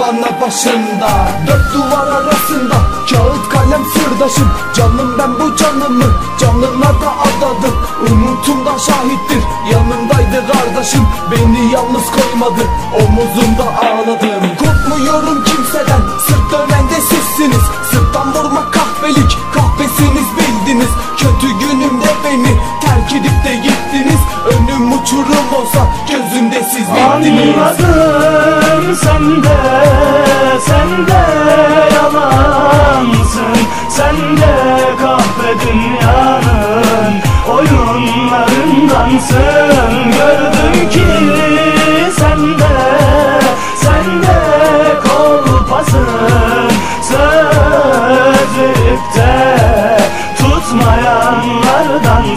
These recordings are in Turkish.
bana başında. Dört duvar arasında kağıt kalem sırdaşım. Canım ben bu canımı canlılarda adadım. Umutumda şahittir yanımdaydı kardeşim. Beni yalnız koymadı omuzumda ağladım. Korkmuyorum kimseden sırt dönen de sizsiniz. Sırttan vurma kahvelik kahvesiniz bildiniz. Kötü günümde Önüm uçurum olsa gözümde siz bittiniz Anladım sen de, sen de yalansın. Sen de kahve dünyanın oyunlarındansın. Gördüm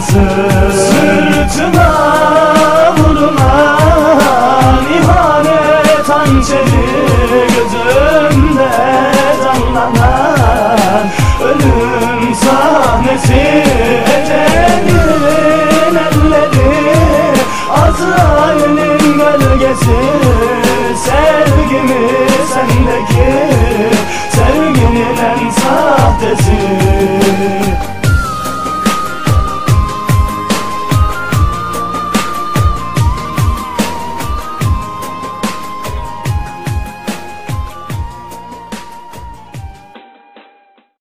Sırtına vurulan ihanet hançeri Gözümde canlanan ölüm sahnesi Ecelin elleri Azrail'in gölgesi Sevgimi sendeki Sevginin en sahtesi